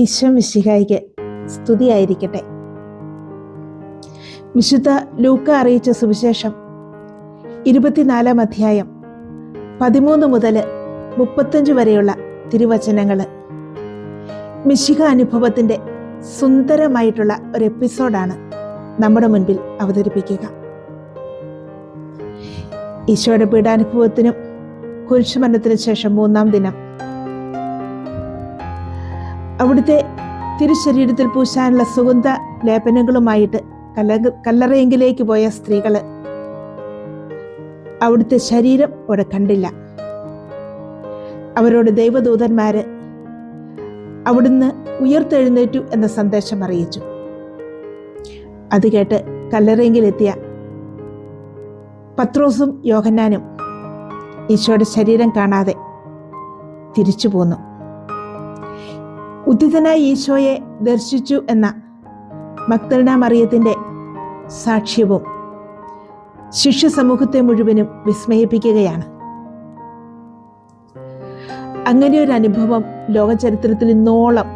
ഈശോ മിശിഹായിക്ക് സ്തുതിയായിരിക്കട്ടെ. വിശുദ്ധ ലൂക്ക അറിയിച്ച സുവിശേഷം ഇരുപത്തിനാലാം അധ്യായം പതിമൂന്ന് മുതൽ മുപ്പത്തഞ്ച് വരെയുള്ള തിരുവചനങ്ങൾ മിശിഹ അനുഭവത്തിന്റെ സുന്ദരമായിട്ടുള്ള ഒരു എപ്പിസോഡാണ് നമ്മുടെ മുൻപിൽ അവതരിപ്പിക്കുക. ഈശോയുടെ പീഡാനുഭവത്തിനും കുരിശുമരണത്തിനു ശേഷം മൂന്നാം ദിനം അവിടുത്തെ തിരുശരീരത്തിൽ പൂശാനുള്ള സുഗന്ധ ലേപനങ്ങളുമായിട്ട് കല്ല കല്ലറയെങ്കിലേക്ക് പോയ സ്ത്രീകൾ അവിടുത്തെ ശരീരം അവിടെ കണ്ടില്ല. അവരോട് ദൈവദൂതന്മാര് അവിടുന്ന് ഉയർത്തെഴുന്നേറ്റു എന്ന സന്ദേശം അറിയിച്ചു. അത് കേട്ട് കല്ലറയെങ്കിലെത്തിയ പത്രോസും യോഹന്നാനും ഈശോയുടെ ശരീരം കാണാതെ തിരിച്ചു പോന്നു. ഉദ്ധിതനായി ഈശോയെ ദർശിച്ചു എന്ന മക്തൽന മറിയത്തിന്റെ സാക്ഷ്യവും ശിഷ്യ സമൂഹത്തെ മുഴുവനും വിസ്മയിപ്പിക്കുകയാണ്. അങ്ങനെ ഒരു അനുഭവം ലോകചരിത്രത്തിൽ ഇന്നോളം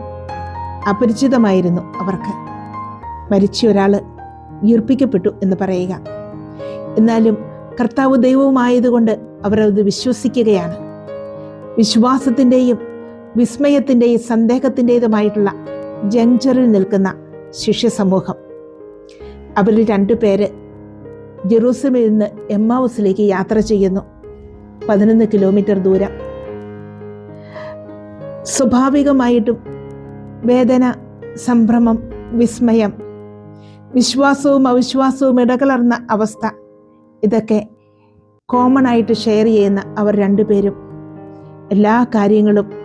അപരിചിതമായിരുന്നു അവർക്ക്. മരിച്ച ഒരാൾ ഈർപ്പിക്കപ്പെട്ടു എന്ന് പറയുക. എന്നാലും കർത്താവ് ദൈവവുമായതുകൊണ്ട് അവരത് വിശ്വസിക്കുകയാണ്. വിശ്വാസത്തിന്റെയും വിസ്മയത്തിന്റെയും സന്ദേഹത്തിന്റെതുമായിട്ടുള്ള ജങ്ചറിൽ നിൽക്കുന്ന ശിഷ്യ സമൂഹം അവരിൽ രണ്ടു പേര് ജെറൂസലമിൽ നിന്ന് എമ്മാവൂസിലേക്ക് യാത്ര ചെയ്യുന്നു. പതിനൊന്ന് കിലോമീറ്റർ ദൂരം. സ്വാഭാവികമായിട്ടും വേദന സംഭ്രമം വിസ്മയം വിശ്വാസവും അവിശ്വാസവും ഇടകലർന്ന അവസ്ഥ ഇതൊക്കെ കോമൺ ആയിട്ട് ഷെയർ ചെയ്യുന്ന അവർ രണ്ടുപേരും എല്ലാ കാര്യങ്ങളും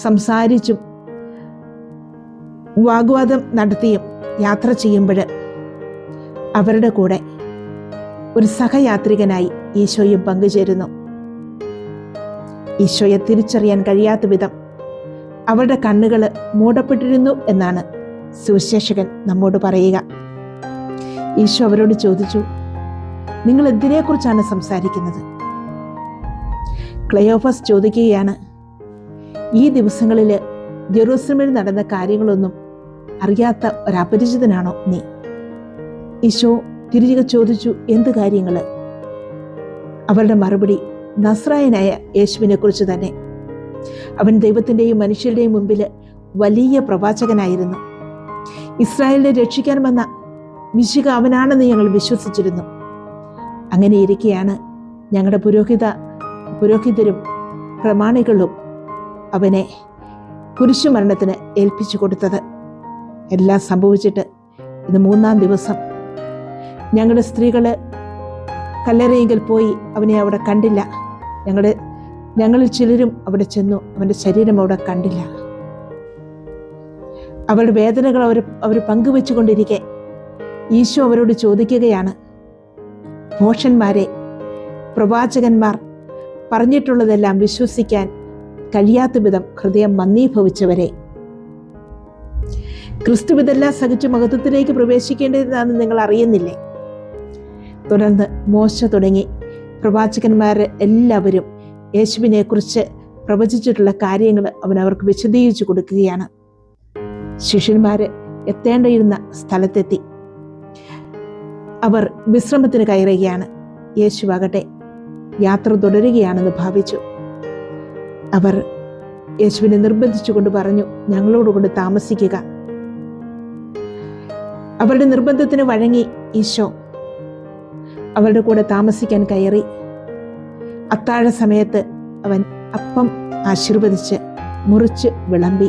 സംസാരിച്ചും വാഗ്വാദം നടത്തിയും യാത്ര ചെയ്യുമ്പോൾ അവരുടെ കൂടെ ഒരു സഹയാത്രികനായി ഈശോയും പങ്കുചേരുന്നു. ഈശോയെ തിരിച്ചറിയാൻ കഴിയാത്ത വിധം അവരുടെ കണ്ണുകൾ മൂടപ്പെട്ടിരുന്നു എന്നാണ് സുവിശേഷകൻ നമ്മോട് പറയുക. ഈശോ അവരോട് ചോദിച്ചു നിങ്ങൾ എന്തിനെക്കുറിച്ചാണ് സംസാരിക്കുന്നത്? ക്ലയോഫസ് ചോദിക്കുകയാണ് ഈ ദിവസങ്ങളിൽ ജെറൂസലമിൽ നടന്ന കാര്യങ്ങളൊന്നും അറിയാത്ത ഒരപരിചിതനാണോ നീ? ഈശോ തിരികെ ചോദിച്ചു എന്ത് കാര്യങ്ങൾ അവരുടെ മറുപടി നസ്രായനായ യേശുവിനെ കുറിച്ച് തന്നെ. അവൻ ദൈവത്തിന്റെയും മനുഷ്യരുടെയും മുമ്പിൽ വലിയ പ്രവാചകനായിരുന്നു. ഇസ്രായേലിനെ രക്ഷിക്കാൻ വന്ന മിശിക അവനാണെന്ന് ഞങ്ങൾ വിശ്വസിച്ചിരുന്നു. അങ്ങനെ ഇരിക്കെയാണ് ഞങ്ങളുടെ പുരോഹിത പുരോഹിതരും പ്രമാണികളും അവനെ കുരിശുമരണത്തിന് ഏൽപ്പിച്ചു കൊടുത്തത്. എല്ലാം സംഭവിച്ചിട്ട് ഇത് മൂന്നാം ദിവസം. ഞങ്ങളുടെ സ്ത്രീകൾ കല്ലറയെങ്കിൽ പോയി അവനെ അവിടെ കണ്ടില്ല. ഞങ്ങളുടെ ഞങ്ങളിൽ ചിലരും അവിടെ ചെന്നു അവന്റെ ശരീരം അവിടെ കണ്ടില്ല. അവരുടെ വേദനകൾ അവർ അവർ പങ്കുവെച്ചുകൊണ്ടിരിക്കെ. ഈശോ അവരോട് ചോദിക്കുകയാണ് മോഷന്മാരെ പ്രവാചകന്മാർ പറഞ്ഞിട്ടുള്ളതെല്ലാം വിശ്വസിക്കാൻ കഴിയാത്ത വിധം ഹൃദയം മന്ദീഭവിച്ചവരെ. ക്രിസ്തു ഇതെല്ലാം സഹിച്ച് മഹത്വത്തിലേക്ക് പ്രവേശിക്കേണ്ടതാണെന്ന് നിങ്ങൾ അറിയുന്നില്ലേ? തുടർന്ന് മോശ തുടങ്ങി. പ്രവാചകന്മാർ എല്ലാവരും യേശുവിനെ കുറിച്ച് പ്രവചിച്ചിട്ടുള്ള കാര്യങ്ങൾ അവൻ അവർക്ക് വിശദീകരിച്ചു കൊടുക്കുകയാണ്. ശിഷ്യന്മാർ എത്തേണ്ടിയിരുന്ന സ്ഥലത്തെത്തി. അവർ വിശ്രമത്തിന് കയറുകയാണ്. യേശുവാകട്ടെ യാത്ര തുടരുകയാണെന്ന് ഭാവിച്ചു. അവർ യേശുവിനെ നിർബന്ധിച്ചുകൊണ്ട് പറഞ്ഞു ഞങ്ങളോടുകൂടി താമസിക്കുക. അവരുടെ നിർബന്ധത്തിന് വഴങ്ങി ഈശോ അവരുടെ കൂടെ താമസിക്കാൻ കയറി. അത്താഴ സമയത്ത് അവൻ അപ്പം ആശീർവദിച്ച് മുറിച്ച് വിളമ്പി.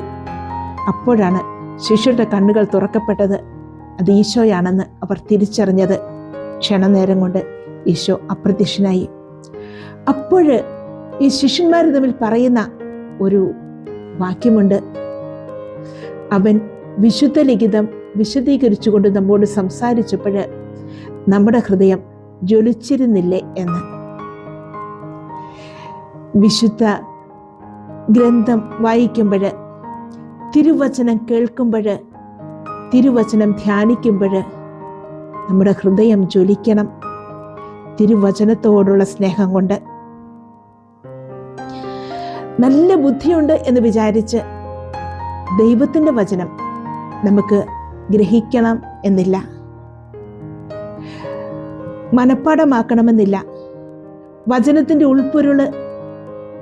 അപ്പോഴാണ് ശിശുരുടെ കണ്ണുകൾ തുറക്കപ്പെട്ടത്. അത് ഈശോയാണെന്ന് അവർ തിരിച്ചറിഞ്ഞത്. ക്ഷണനേരം കൊണ്ട് ഈശോ അപ്രത്യക്ഷനായി. അപ്പോൾ ഈ ശിഷ്യന്മാർ തമ്മിൽ പറയുന്ന ഒരു വാക്യമുണ്ട്. അവൻ വിശുദ്ധ ലിഖിതം വിശദീകരിച്ചുകൊണ്ട് നമ്മോട് സംസാരിച്ചപ്പോൾ നമ്മുടെ ഹൃദയം ജ്വലിച്ചിരുന്നില്ലേ എന്ന്. വിശുദ്ധ ഗ്രന്ഥം വായിക്കുമ്പോൾ തിരുവചനം കേൾക്കുമ്പോൾ തിരുവചനം ധ്യാനിക്കുമ്പോൾ നമ്മുടെ ഹൃദയം ജ്വലിക്കണം. തിരുവചനത്തോടുള്ള സ്നേഹം കൊണ്ട് നല്ല ബുദ്ധിയുണ്ട് എന്ന് വിചാരിച്ച് ദൈവത്തിന്റെ വചനം നമുക്ക് ഗ്രഹിക്കണം എന്നില്ല. മനഃപ്പാടമാക്കണമെന്നില്ല വചനത്തിന്റെ ഉൾപ്പൊരുൾ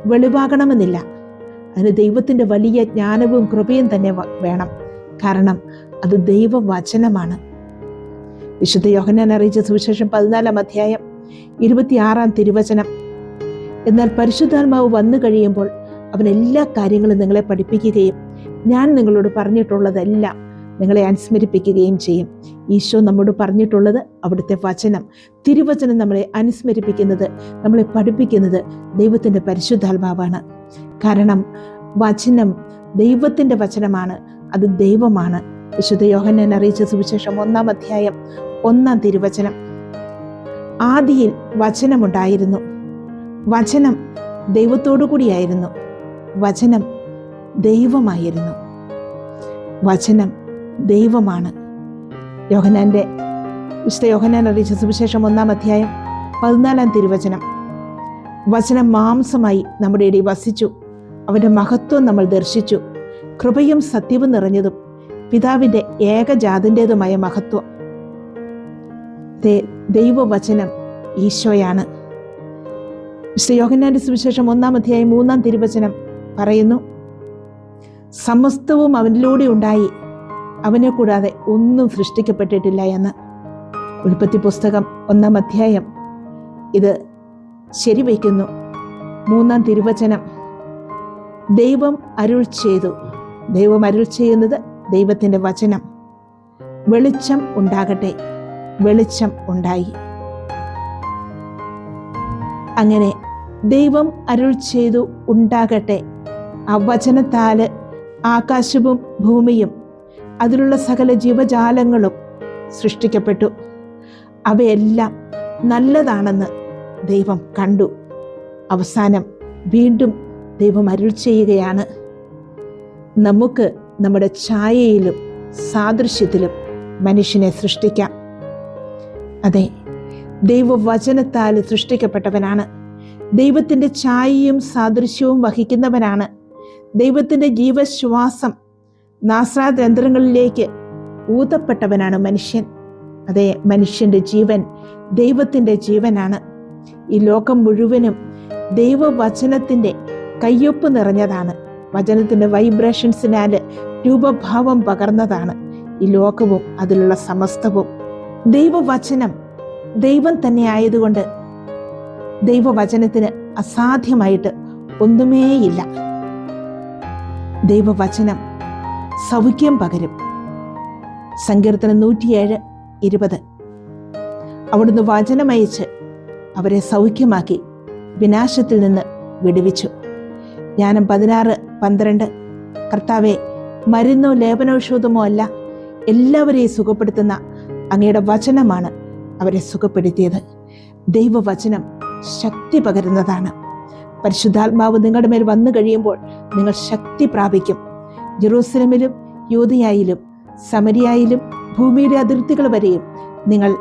വെളിവാകണമെന്നില്ല. അതിന് ദൈവത്തിന്റെ വലിയ ജ്ഞാനവും കൃപയും തന്നെ വേണം. കാരണം അത് ദൈവവചനമാണ്. വിശുദ്ധ യോഹനാൻ അറിയിച്ച സുവിശേഷം പതിനാലാം അധ്യായം ഇരുപത്തിയാറാം തിരുവചനം. എന്നാൽ പരിശുദ്ധാത്മാവ് വന്നു കഴിയുമ്പോൾ അവൻ എല്ലാ കാര്യങ്ങളും നിങ്ങളെ പഠിപ്പിക്കുകയും ഞാൻ നിങ്ങളോട് പറഞ്ഞിട്ടുള്ളതെല്ലാം നിങ്ങളെ അനുസ്മരിപ്പിക്കുകയും ചെയ്യും. ഈശോ നമ്മോട് പറഞ്ഞിട്ടുള്ളത് അവിടുത്തെ വചനം. തിരുവചനം നമ്മളെ അനുസ്മരിപ്പിക്കുന്നത് നമ്മളെ പഠിപ്പിക്കുന്നത് ദൈവത്തിന്റെ പരിശുദ്ധാത്മാവാണ്. കാരണം വചനം ദൈവത്തിന്റെ വചനമാണ് അത് ദൈവമാണ്. വിശുദ്ധ യോഹന്നാൻ അറിയിച്ച സുവിശേഷം ഒന്നാം അധ്യായം ഒന്നാം തിരുവചനം. ആദിയിൽ വചനമുണ്ടായിരുന്നു. വചനം ദൈവത്തോടു കൂടിയായിരുന്നു വചനം ദൈവമായിരുന്നു. വചനം ദൈവമാണ്. യോഹനാന്റെ വിശുദ്ധ യോഹനാൻ അറിയിച്ച സുവിശേഷം ഒന്നാം അധ്യായം പതിനാലാം തിരുവചനം. വചനം മാംസമായി നമ്മുടെ ഇടയിൽ വസിച്ചു. അവന്റെ മഹത്വം നമ്മൾ ദർശിച്ചു. കൃപയും സത്യവും നിറഞ്ഞതും പിതാവിന്റെ ഏകജാതിന്റെതുമായ മഹത്വം. ദൈവവചനം ഈശോയാണ്. വിശുദ്ധ യോഹന്നാന്റെ സുവിശേഷം ഒന്നാം അധ്യായം മൂന്നാം തിരുവചനം പറയുന്നു. സമസ്തവും അവനിലൂടെ ഉണ്ടായി. അവനെ കൂടാതെ ഒന്നും സൃഷ്ടിക്കപ്പെട്ടിട്ടില്ല എന്ന്. ഉൽപ്പത്തി പുസ്തകം ഒന്നാം അധ്യായം. ഇത് ശരിവയ്ക്കുന്നു. മൂന്നാം തിരുവചനം. ദൈവം അരുൾ ചെയ്തു. ദൈവം അരുൾ ചെയ്യുന്നത് ദൈവത്തിന്റെ വചനം. വെളിച്ചം ഉണ്ടാകട്ടെ. വെളിച്ചം ഉണ്ടായി. അങ്ങനെ ദൈവം അരുൾ ചെയ്തു ഉണ്ടാകട്ടെ. ആ വചനത്താൽ ആകാശവും ഭൂമിയും അതിലുള്ള സകല ജീവജാലങ്ങളും സൃഷ്ടിക്കപ്പെട്ടു. അവയെല്ലാം നല്ലതാണെന്ന് ദൈവം കണ്ടു. അവസാനം വീണ്ടും ദൈവം അരുൾ ചെയ്യുകയാണ്. നമുക്ക് നമ്മുടെ ഛായയിലും സാദൃശ്യത്തിലും മനുഷ്യനെ സൃഷ്ടിക്കാം. അതെ ദൈവവചനത്താൽ സൃഷ്ടിക്കപ്പെട്ടവനാണ്. ദൈവത്തിന്റെ ഛായയും സാദൃശ്യവും വഹിക്കുന്നവനാണ്. ദൈവത്തിന്റെ ജീവശ്വാസം നാസ്രാതന്ത്രങ്ങളിലേക്ക് ഊതപ്പെട്ടവനാണ് മനുഷ്യൻ. അതെ മനുഷ്യന്റെ ജീവൻ ദൈവത്തിന്റെ ജീവനാണ്. ഈ ലോകം മുഴുവനും ദൈവവചനത്തിന്റെ കയ്യൊപ്പ് നിറഞ്ഞതാണ്. വചനത്തിന്റെ വൈബ്രേഷൻസിനാൽ രൂപഭാവം പകർന്നതാണ്. ഈ ലോകവും അതിലുള്ള സമസ്തവും. ദൈവവചനം ദൈവം തന്നെ ആയതുകൊണ്ട് ദൈവവചനത്തിന് അസാധ്യമായിട്ട് ഒന്നുമേയില്ല. ദൈവവചനം സൗഖ്യം പകരും. സങ്കീർത്തനം നൂറ്റിയേഴ് ഇരുപത്. അവിടുന്ന് വചനമയച്ച് അവരെ സൗഖ്യമാക്കി വിനാശത്തിൽ നിന്ന് വിടുവിച്ചു. ജ്ഞാനം പതിനാറ് പന്ത്രണ്ട്. കർത്താവെ മരുന്നോ ലേപനൌഷധമോ അല്ല എല്ലാവരെയും സുഖപ്പെടുത്തുന്ന അങ്ങയുടെ വചനമാണ് അവരെ സുഖപ്പെടുത്തിയത്. ദൈവവചനം ശക്തി പകരുന്നതാണ്. പരിശുദ്ധാത്മാവ് നിങ്ങളുടെ മേൽ വന്നു കഴിയുമ്പോൾ നിങ്ങൾ ശക്തി പ്രാപിക്കും. ജെറൂസലമിലും യൂതയായിലും സമരിയായിലും ഭൂമിയുടെ അതിർത്തികൾ വരെയും നിങ്ങൾ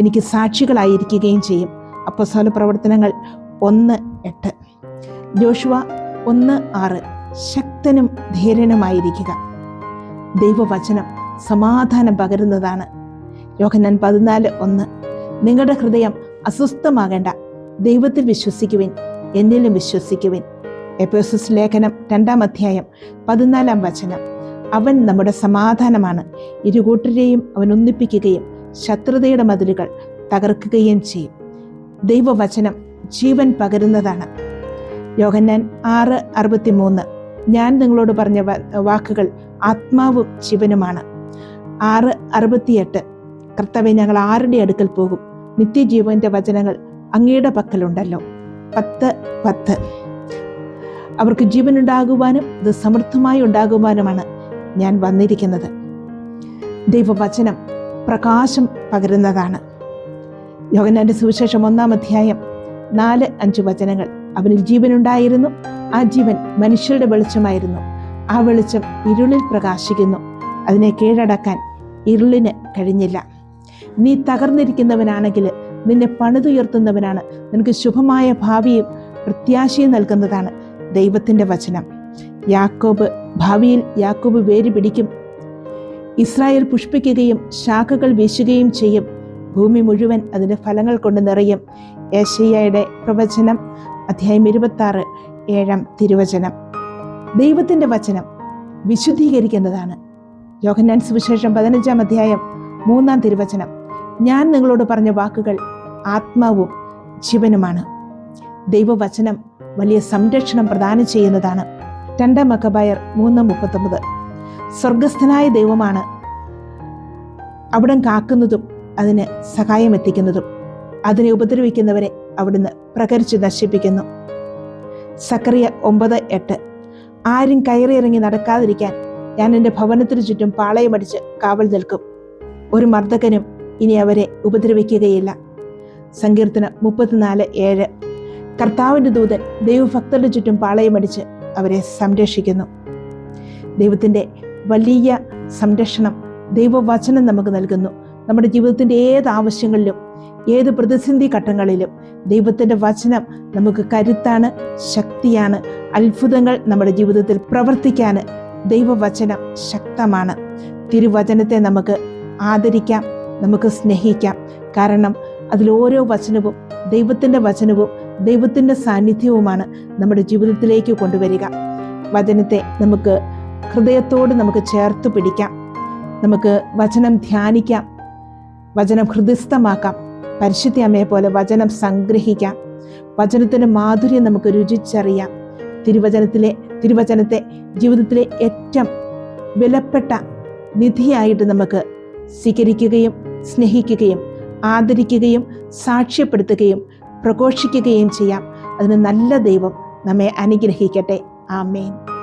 എനിക്ക് സാക്ഷികളായിരിക്കുകയും ചെയ്യും. അപ്പസ്വല പ്രവർത്തനങ്ങൾ ഒന്ന് എട്ട്. ജോഷുവ ഒന്ന് ആറ്. ശക്തനും ധീരനുമായിരിക്കുക. ദൈവവചനം സമാധാനം പകരുന്നതാണ്. യോഹന്നാൻ പതിനാല് ഒന്ന്. നിങ്ങളുടെ ഹൃദയം അസ്വസ്ഥമാകേണ്ട. ദൈവത്തിൽ വിശ്വസിക്കുവിൻ. എന്നിലും വിശ്വസിക്കുവിൻ. എപ്പോസസ് ലേഖനം രണ്ടാം അധ്യായം പതിനാലാം വചനം. അവൻ നമ്മുടെ സമാധാനമാണ്. ഇരുകൂട്ടരെയും അവൻ ഒന്നിപ്പിക്കുകയും ശത്രുതയുടെ മതിലുകൾ തകർക്കുകയും ചെയ്യും. ദൈവവചനം ജീവൻ പകരുന്നതാണ്. യോഹന്നാൻ ആറ് അറുപത്തിമൂന്ന്. ഞാൻ നിങ്ങളോട് പറഞ്ഞ വാക്കുകൾ ആത്മാവും ജീവനുമാണ്. ആറ് അറുപത്തിയെട്ട്. കർത്തവ്യ ഞങ്ങൾ ആരുടെ അടുക്കൽ പോകും? നിത്യജീവന്റെ വചനങ്ങൾ അങ്ങയുടെ പക്കലുണ്ടല്ലോ. പത്ത് പത്ത്. അവർക്ക് ജീവൻ ഉണ്ടാകുവാനും ഇത് സമൃദ്ധമായി ഉണ്ടാകുവാനുമാണ് ഞാൻ വന്നിരിക്കുന്നത്. ദൈവവചനം പ്രകാശം പകരുന്നതാണ്. യോഗനാന്റെ സുവിശേഷം ഒന്നാം അധ്യായം നാല് അഞ്ച് വചനങ്ങൾ. അവനിൽ ജീവനുണ്ടായിരുന്നു ആ ജീവൻ മനുഷ്യരുടെ വെളിച്ചമായിരുന്നു. ആ വെളിച്ചം ഇരുളിൽ പ്രകാശിക്കുന്നു. അതിനെ കീഴടക്കാൻ ഇരുളിന് കഴിഞ്ഞില്ല. നീ തകർന്നിരിക്കുന്നവനാണെങ്കിൽ നിന്നെ പണിതുയർത്തുന്നവനാണ്. നിനക്ക് ശുഭമായ ഭാവിയും പ്രത്യാശയും നൽകുന്നതാണ് ദൈവത്തിന്റെ വചനം. യാക്കോബ് ഭാവിയിൽ യാക്കോബ് വേര് പിടിക്കും. ഇസ്രായേൽ പുഷ്പിക്കുകയും ശാഖകൾ വീശുകയും ചെയ്യും. ഭൂമി മുഴുവൻ അതിന്റെ ഫലങ്ങൾ കൊണ്ട് നിറയും. ഏഷ്യയുടെ പ്രവചനം അധ്യായം ഇരുപത്തി ആറ് ഏഴാം തിരുവചനം. ദൈവത്തിന്റെ വചനം വിശുദ്ധീകരിക്കുന്നതാണ്. യോഹന്നാൻ സുവിശേഷം പതിനഞ്ചാം അധ്യായം മൂന്നാം തിരുവചനം. ഞാൻ നിങ്ങളോട് പറഞ്ഞ വാക്കുകൾ ആത്മാവും ജീവനുമാണ്. ദൈവവചനം വലിയ സംരക്ഷണം പ്രദാനം ചെയ്യുന്നതാണ്. രണ്ടാം മക്കബായർ മൂന്ന് മുപ്പത്തൊമ്പത്. സ്വർഗസ്ഥനായ ദൈവമാണ് അവിടം കാക്കുന്നതും അതിന് സഹായം എത്തിക്കുന്നതും. അതിനെ ഉപദ്രവിക്കുന്നവരെ അവിടുന്ന് പ്രകരിച്ച് നശിപ്പിക്കുന്നു. സക്കറിയ ഒമ്പത് എട്ട്. ആരും കയറിയിറങ്ങി നടക്കാതിരിക്കാൻ ഞാൻ എന്റെ ഭവനത്തിനു ചുറ്റും പാളയമടിച്ച് കാവൽ നിൽക്കും. ഒരു മർദ്ദകനും ഇനി അവരെ ഉപദ്രവിക്കുകയില്ല. സങ്കീർത്തനം മുപ്പത്തിനാല് ഏഴ്. കർത്താവിന്റെ ദൂതൻ ദൈവഭക്തരുടെ ചുറ്റും പാളയമടിച്ച് അവരെ സംരക്ഷിക്കുന്നു. ദൈവത്തിന്റെ വലിയ സംരക്ഷണം ദൈവവചനം നമുക്ക് നൽകുന്നു. നമ്മുടെ ജീവിതത്തിന്റെ ഏത് ആവശ്യങ്ങളിലും ഏത് പ്രതിസന്ധി ഘട്ടങ്ങളിലും ദൈവത്തിന്റെ വചനം നമുക്ക് കരുത്താണ് ശക്തിയാണ് അത്ഭുതങ്ങൾ നമ്മുടെ ജീവിതത്തിൽ പ്രവർത്തിക്കാൻ ദൈവവചനം ശക്തമാണ്. തിരുവചനത്തെ നമുക്ക് ആദരിക്കാം നമുക്ക് സ്നേഹിക്കാം. കാരണം അതിൽ ഓരോ വചനവും ദൈവത്തിന്റെ വചനവും ദൈവത്തിന്റെ സാന്നിധ്യവുമാണ് നമ്മുടെ ജീവിതത്തിലേക്ക് കൊണ്ടുവരിക. വചനത്തെ നമുക്ക് ഹൃദയത്തോട് നമുക്ക് ചേർത്ത് പിടിക്കാം. നമുക്ക് വചനം ധ്യാനിക്കാം. വചനം ഹൃദയസ്ഥമാക്കാം. പരിശുദ്ധി അമ്മയെ പോലെ വചനം സംഗ്രഹിക്കാം. വചനത്തിന്റെ മാധുര്യം നമുക്ക് രുചിച്ചറിയാം. തിരുവചനത്തിലെ തിരുവചനത്തെ ജീവിതത്തിലെ ഏറ്റവും വിലപ്പെട്ട നിധിയായിട്ട് നമുക്ക് സ്വീകരിക്കുകയും സ്നേഹിക്കുകയും ആദരിക്കുകയും സാക്ഷ്യപ്പെടുത്തുകയും പ്രഘോഷിക്കുകയും ചെയ്യാം. അതിന് നല്ല ദൈവം നമ്മെ അനുഗ്രഹിക്കട്ടെ. ആമേൻ.